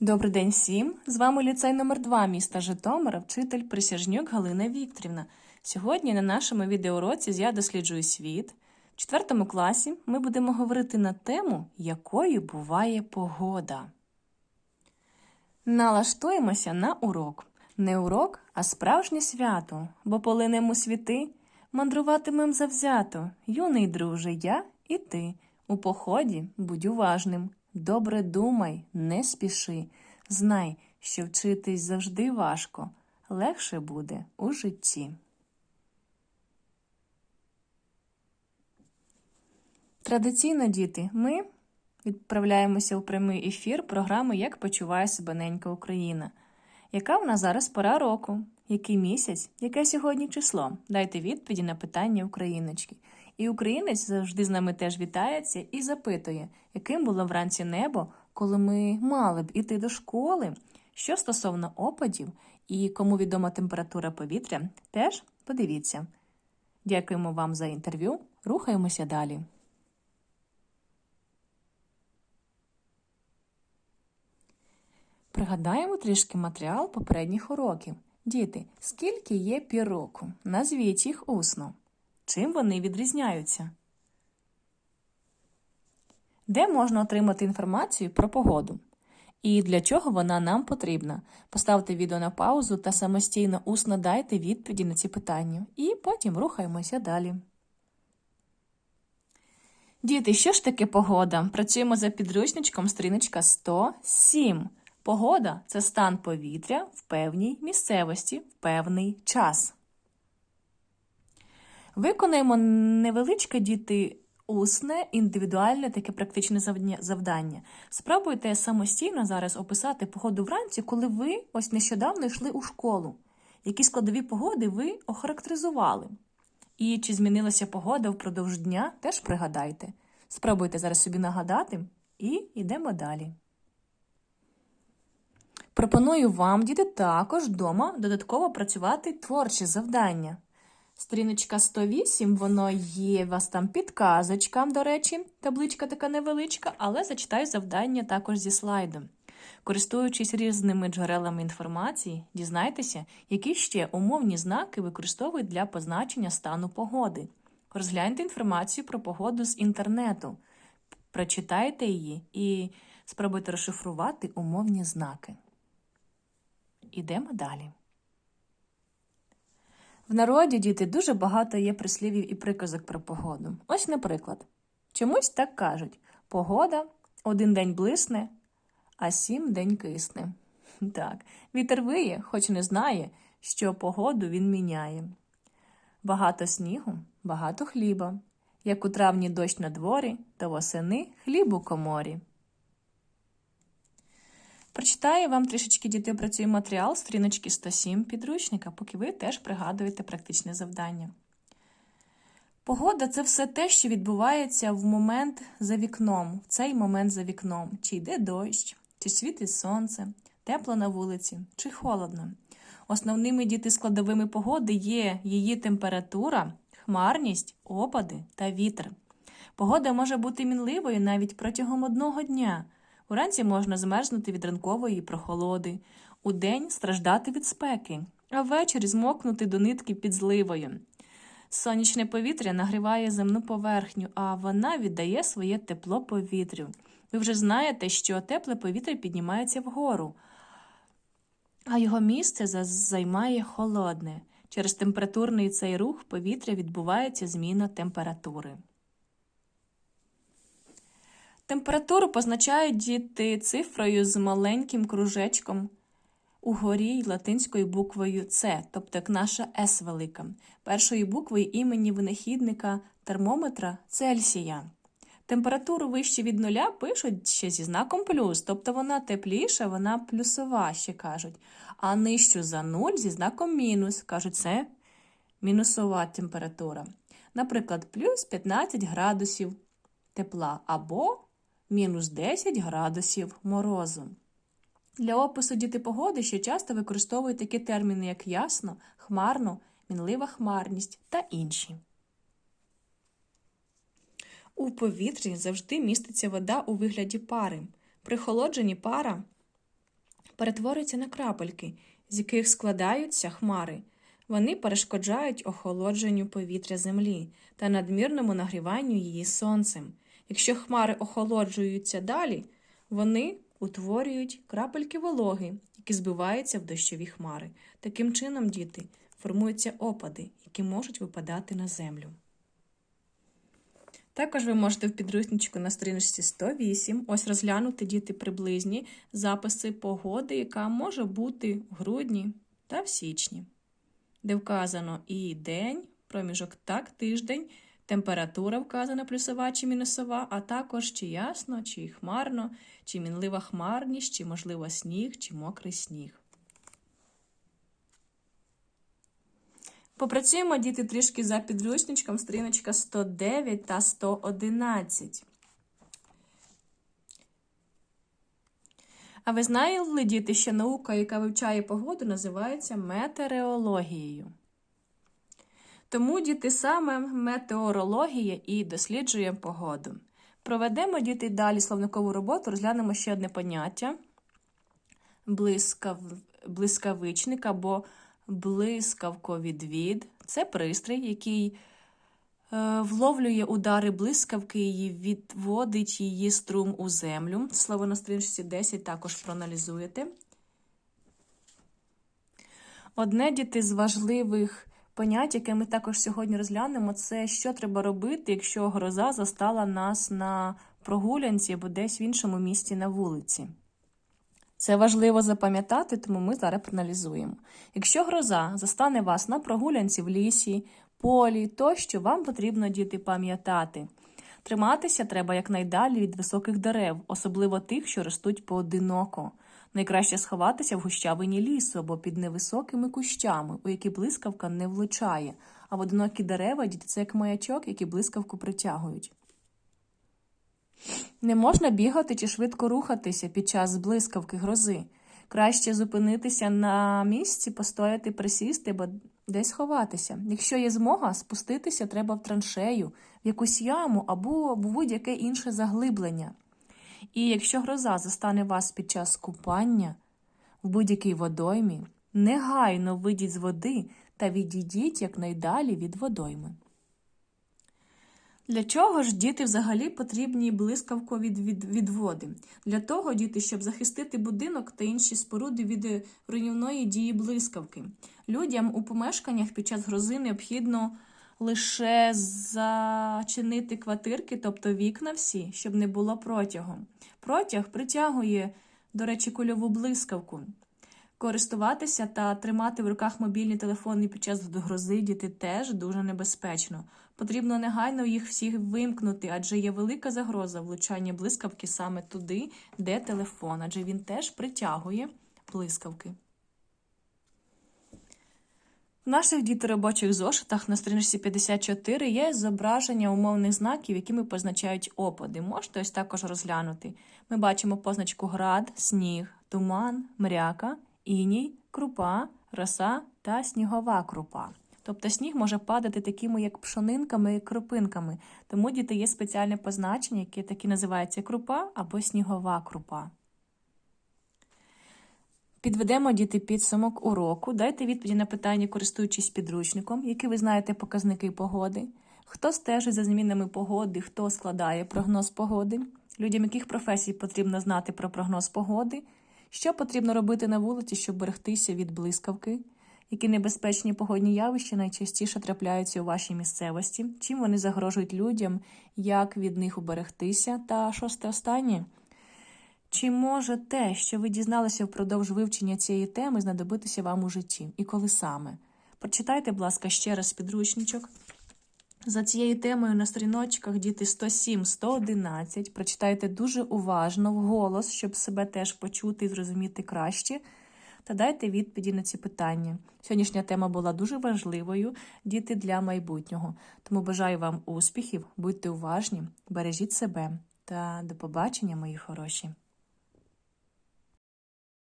Добрий день всім! З вами ліцей номер 2 міста Житомира, вчитель Присяжнюк Галина Вікторівна. Сьогодні на нашому відеоуроці «Я досліджую світ. В четвертому класі ми будемо говорити на тему, якою буває погода. Налаштуємося на урок. Не урок, а справжнє свято, бо полинемо світи, мандруватимем завзято, юний друже, я і ти. У поході будь уважним, добре думай, не спіши. Знай, що вчитись завжди важко, легше буде у житті. Традиційно, діти, ми відправляємося у прямий ефір програми Як почуває себе ненька Україна. Яка в нас зараз пора року? Який місяць? Яке сьогодні число? Дайте відповіді на питання україночки. І українець завжди з нами теж вітається і запитує, яким було вранці небо, коли ми мали б іти до школи. Що стосовно опадів і кому відома температура повітря, теж подивіться. Дякуємо вам за інтерв'ю. Рухаємося далі. Пригадаємо трішки матеріал попередніх уроків. Діти, скільки є пір? Назвіть їх усно. Чим вони відрізняються? Де можна отримати інформацію про погоду? І для чого вона нам потрібна? Поставте відео на паузу та самостійно усно дайте відповіді на ці питання. І потім рухаємося далі. Діти, що ж таке погода? Працюємо за підручничком стріночка 107. Погода це стан повітря в певній місцевості в певний час. Виконаємо невеличке діти усне, індивідуальне таке практичне завдання. Спробуйте самостійно зараз описати погоду вранці, коли ви ось нещодавно йшли у школу. Які складові погоди ви охарактеризували? І чи змінилася погода впродовж дня, теж пригадайте. Спробуйте зараз собі нагадати і йдемо далі. Пропоную вам, діти, також вдома додатково працювати творчі завдання. Сторіночка 108, воно є у вас там підказочка, до речі, табличка така невеличка, але зачитаю завдання також зі слайдом. Користуючись різними джерелами інформації, дізнайтеся, які ще умовні знаки використовують для позначення стану погоди. Розгляньте інформацію про погоду з інтернету, прочитайте її і спробуйте розшифрувати умовні знаки. Ідемо далі. В народі діти дуже багато є прислівів і приказок про погоду. Ось, наприклад, чомусь так кажуть: погода один день блисне, а сім день кисне. Так, вітер виє, хоч не знає, що погоду він міняє. Багато снігу, багато хліба. Як у травні дощ на дворі, то восени хліб у коморі. Прочитаю вам трішечки діти працює матеріал стріночки 107 підручника, поки ви теж пригадуєте практичне завдання. Погода це все те, що відбувається в момент за вікном, в цей момент за вікном. Чи йде дощ, чи світить сонце, тепло на вулиці, чи холодно. Основними діти складовими погоди є її температура, хмарність, опади та вітер. Погода може бути мінливою навіть протягом одного дня. Уранці можна змерзнути від ранкової прохолоди, удень страждати від спеки, а ввечері змокнути до нитки під зливою. Сонячне повітря нагріває земну поверхню, а вона віддає своє тепло повітрю. Ви вже знаєте, що тепле повітря піднімається вгору, а його місце займає холодне. Через температурний цей рух повітря відбувається зміна температури. Температуру позначають діти цифрою з маленьким кружечком угорі й латинською буквою С, тобто як наша С велика, першою буквою імені винахідника термометра Цельсія. Температуру вище від нуля пишуть ще зі знаком плюс, тобто вона тепліша, вона плюсова, ще кажуть. А нижчу за нуль зі знаком мінус, кажуть, це мінусова температура. Наприклад, плюс 15 градусів тепла або мінус 10 градусів морозу. Для опису діти погоди ще часто використовують такі терміни, як ясно, хмарно, мінлива хмарність та інші. У повітрі завжди міститься вода у вигляді пари. При холодженні пара перетворюються на крапельки, з яких складаються хмари. Вони перешкоджають охолодженню повітря землі та надмірному нагріванню її сонцем. Якщо хмари охолоджуються далі, вони утворюють крапельки вологи, які збиваються в дощові хмари. Таким чином, діти, формуються опади, які можуть випадати на землю. Також ви можете в підручничку на сторіночці 108 ось розглянути діти приблизні записи погоди, яка може бути в грудні та в січні, де вказано і день, проміжок так, тиждень, температура вказана плюсова чи мінусова, а також чи ясно, чи хмарно, чи мінлива хмарність, чи можливо сніг, чи мокрий сніг. Попрацюємо діти трішки за підручничком, сторіночка 109 та 111. А ви знали, діти, що наука, яка вивчає погоду, називається метеорологією? Тому, діти, саме метеорологія і досліджує погоду. Проведемо діти далі словникову роботу, розглянемо ще одне поняття блискав... блискавичник або блискавковідвід. Це пристрій, який е, вловлює удари блискавки і відводить її струм у землю. Слово на сторінці 10 також проаналізуєте. Одне діти з важливих понять, яке ми також сьогодні розглянемо, це що треба робити, якщо гроза застала нас на прогулянці або десь в іншому місті на вулиці. Це важливо запам'ятати, тому ми зараз проаналізуємо. Якщо гроза застане вас на прогулянці в лісі, полі, тощо вам потрібно діти пам'ятати. Триматися треба якнайдалі від високих дерев, особливо тих, що ростуть поодиноко. Найкраще сховатися в гущавині лісу або під невисокими кущами, у які блискавка не влучає, а в одинокі дерева діти це як маячок, які блискавку притягують. Не можна бігати чи швидко рухатися під час блискавки грози. Краще зупинитися на місці, постояти, присісти або десь ховатися. Якщо є змога, спуститися треба в траншею, в якусь яму або в будь-яке інше заглиблення. І якщо гроза застане вас під час купання в будь-якій водоймі, негайно вийдіть з води та відійдіть якнайдалі від водойми. Для чого ж діти взагалі потрібні блискавкові від, відводи? Для того, діти, щоб захистити будинок та інші споруди від руйнівної дії блискавки. Людям у помешканнях під час грози необхідно лише зачинити квартирки, тобто вікна всі, щоб не було протягу. Протяг притягує, до речі, кульову блискавку. Користуватися та тримати в руках мобільні телефони під час грози діти теж дуже небезпечно. Потрібно негайно їх всіх вимкнути, адже є велика загроза влучання блискавки саме туди, де телефон, адже він теж притягує блискавки. В наших діторобочих зошитах на сторінці 54 є зображення умовних знаків, якими позначають опади. Можете ось також розглянути. Ми бачимо позначку град, сніг, туман, мряка, іній, крупа, роса та снігова крупа. Тобто сніг може падати такими, як пшонинками і кропинками, тому діти є спеціальне позначення, яке так і називається крупа або снігова крупа. Підведемо діти підсумок уроку. Дайте відповіді на питання, користуючись підручником, які ви знаєте показники погоди. Хто стежить за змінами погоди, хто складає прогноз погоди, людям яких професій потрібно знати про прогноз погоди, що потрібно робити на вулиці, щоб берегтися від блискавки, які небезпечні погодні явища найчастіше трапляються у вашій місцевості, чим вони загрожують людям, як від них уберегтися, та шосте останнє. Чи може те, що ви дізналися впродовж вивчення цієї теми, знадобитися вам у житті? І коли саме? Прочитайте, будь ласка, ще раз підручничок. За цією темою на сторіночках діти 107-111. Прочитайте дуже уважно вголос, щоб себе теж почути і зрозуміти краще. Та дайте відповіді на ці питання. Сьогоднішня тема була дуже важливою, діти для майбутнього. Тому бажаю вам успіхів, будьте уважні, бережіть себе та до побачення, мої хороші.